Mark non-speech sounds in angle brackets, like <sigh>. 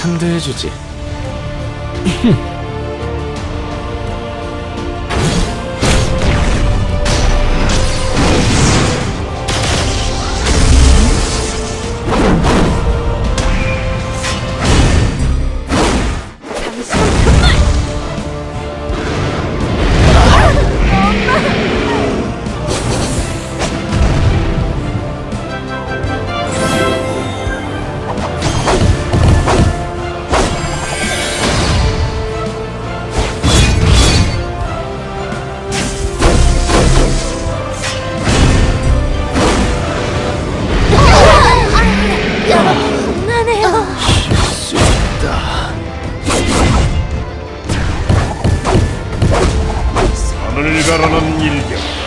상대해주지. <laughs> 하늘을 가르는 일격.